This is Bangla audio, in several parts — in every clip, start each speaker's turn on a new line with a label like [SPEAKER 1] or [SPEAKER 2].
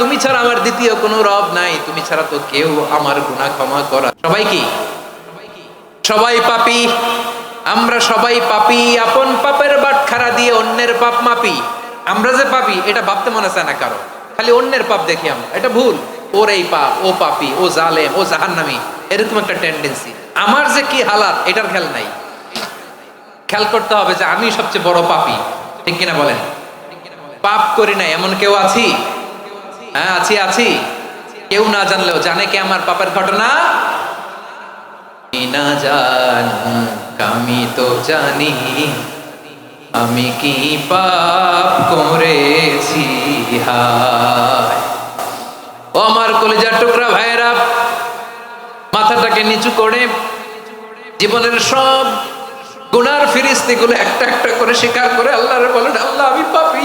[SPEAKER 1] তুমি ছাড়া আমার দ্বিতীয় কোনো রব নাই, তুমি ছাড়া তো কেউ আমার গুনাহ ক্ষমা করা সবাই কি? সবাই পাপী। আমরা সবাই পাপি, আপন পাপের বাটখারা দিয়ে অন্যের পাপ মাপি। আমরা যে পাপি, এটা ভাবতে মনে চায় না কারও। খালি অন্যের পাপ দেখি আমরা, এটা ভুল। ওর এই পাপ, ও পাপি, ও জালেম, ও জাহান্নামি, এরকম একটা টেন্ডেন্সি আমার যে কি হালাত, এটার খেয়াল নাই। খেয়াল করতে হবে যে আমি সবচেয়ে বড় পাপি। ঠিক কিনা বলেন? পাপ করি না এমন কেউ আছি? হ্যাঁ আছি আছি। কেউ না জানলেও জানে কি আমার পাপের ঘটনা? না জানুক আমি তো জানি। আমি কি পাপ করেছি? ও আমার কলিজার টুকরা ভাইয়েরা, মাথাটাকে নিচু করে জীবনের সব গুনার ফিরিস্তিগুলো একটা একটা করে স্বীকার করে আল্লাহরে বলেন আল্লাহ, আমি পাপি।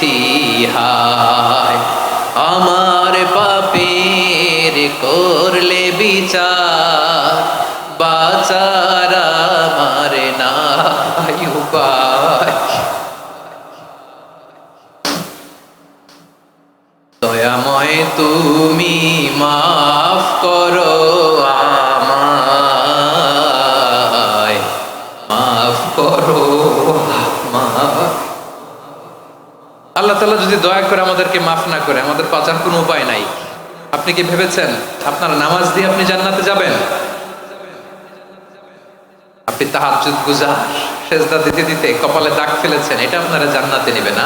[SPEAKER 1] তুমি মাফ করো আল্লাহ তাআলা যদি দয়া করে আমাদেরকে মাফ না করে, আমাদের পাচার কোনো উপায় নাই। আপনি কি ভেবেছেন আপনার নামাজ দিয়ে আপনি জান্নাতে যাবেন? আপনি তাহাজ্জুদ গুজার, সেজদা দিতে দিতে কপালে দাগ ফেলেছেন, এটা আপনারা জান্নাতে নেবে না?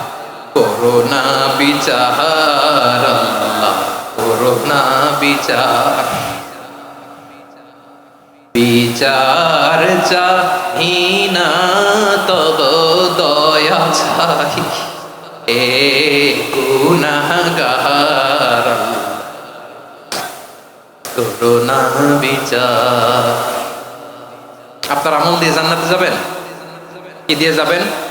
[SPEAKER 1] করোনা বিচার করোনা বিচার। বিচার চাহিনা, তব দয়া চাই। এ গুনাহগার করোনা বিচার। আপনার আমল দিয়ে জান্নাতে যাবেন? কি দিয়ে যাবেন?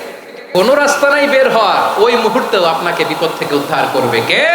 [SPEAKER 1] কোনো রাস্তা নাই বের হওয়ার। ওই মুহূর্তেও আপনাকে বিপদ থেকে উদ্ধার করবে কে?